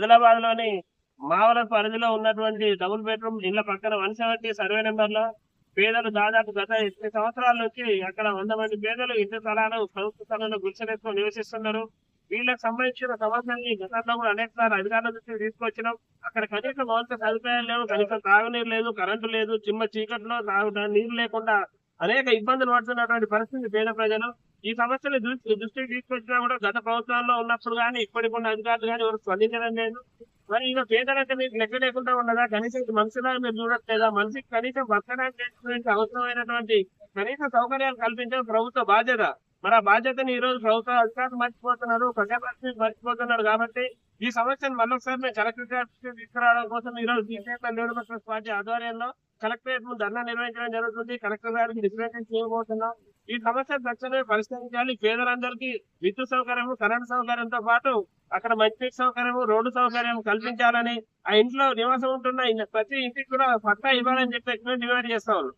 ఆదిలాబాద్లోని మావల పరిధిలో ఉన్నటువంటి double bedroom ఇళ్ళ పక్కన వన్ సెవెంటీ సర్వే నెంబర్లో పేదలు దాదాపు గత ఎనిమిది సంవత్సరాల నుంచి అక్కడ వంద మంది పేదలు ఇంటి స్థలాలు ప్రభుత్వ స్థలంలో గుడిసెలెత్తుకొని నివసిస్తున్నారు. వీళ్ళకి సంబంధించిన సమస్యల్ని గతంలో కూడా అనేక సార్లు అధికారుల దృష్టికి తీసుకొచ్చినాం. అక్కడ కనీసం మౌలిక సదుపాయాలు లేవు కనీసం తాగునీరు లేదు కరెంటు లేదు చిమ్మ చీకట్లో తాగు నీరు లేకుండా అనేక ఇబ్బందులు పడుతున్నటువంటి పరిస్థితి పేద ప్రజలు. ఈ సమస్యను దృష్టి దృష్టికి తీసుకొచ్చినా కూడా గత ప్రభుత్వాల్లో ఉన్నప్పుడు కానీ ఇప్పటికి ఉన్న అధికారులు కానీ ఎవరు స్పందించడం లేదు. మరి ఇక పేదలంటే మీకు లెక్క లేకుండా ఉన్నదా? కనీసం మనుషులా మీరు చూడట్లేదా? మనిషికి కనీసం బతకడానికి చేసుకునే అవసరమైనటువంటి కనీస సౌకర్యాలు కల్పించడం ప్రభుత్వ బాధ్యత. మరి ఆ బాధ్యతని ఈ రోజు ప్రభుత్వ అధికారులు మర్చిపోతున్నారు ప్రజాప్రతినిధులు మర్చిపోతున్నారు కాబట్టి ఈ సమస్యను మరొకసారి మేము కలెక్టర్ తీసుకురావడం కోసం ఈ రోజు బీజేపీ పార్టీ ఆధ్వర్యంలో కలెక్టరేట్ ముందు ధర్నా నిర్వహించడం జరుగుతుంది. కలెక్టర్ గారికి రిప్రజెంట్ చేయబోతున్నాం ఈ సమస్య తక్షణమే పరిష్కరించాలి. పేదలందరికీ విద్యుత్ సౌకర్యం కరెంట్ సౌకర్యంతో పాటు అక్కడ మంచినీటి సౌకర్యం రోడ్డు సౌకర్యం కల్పించాలని ఆ ఇంట్లో నివాసం ఉంటున్న ప్రతి ఇంటికి కూడా పట్టా ఇవ్వాలని చెప్పి ఎక్కువ డిమాండ్ చేస్తా ఉన్నాం